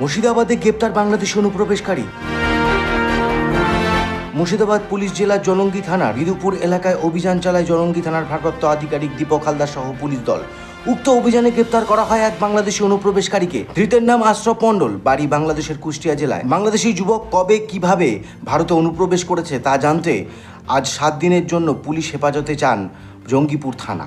মুর্শিদাবাদে গ্রেপ্তার বাংলাদেশি অনুপ্রবেশকারী। মুর্শিদাবাদ পুলিশ জেলার জলঙ্গি থানা, রিদুপুর এলাকায় অভিযান চালায় জলঙ্গি থানার ভারপ্রাপ্ত আধিকারিক দীপক হালদার সহ পুলিশ দল। উক্ত অভিযানে গ্রেপ্তার করা হয় এক বাংলাদেশি অনুপ্রবেশকারীকে। ধৃতের নাম আশরফ মণ্ডল, বাড়ি বাংলাদেশের কুষ্টিয়া জেলায়। বাংলাদেশি যুবক কবে, কীভাবে ভারতে অনুপ্রবেশ করেছে তা জানতে আজ সাত দিনের জন্য পুলিশ হেফাজতে চান জঙ্গিপুর থানা।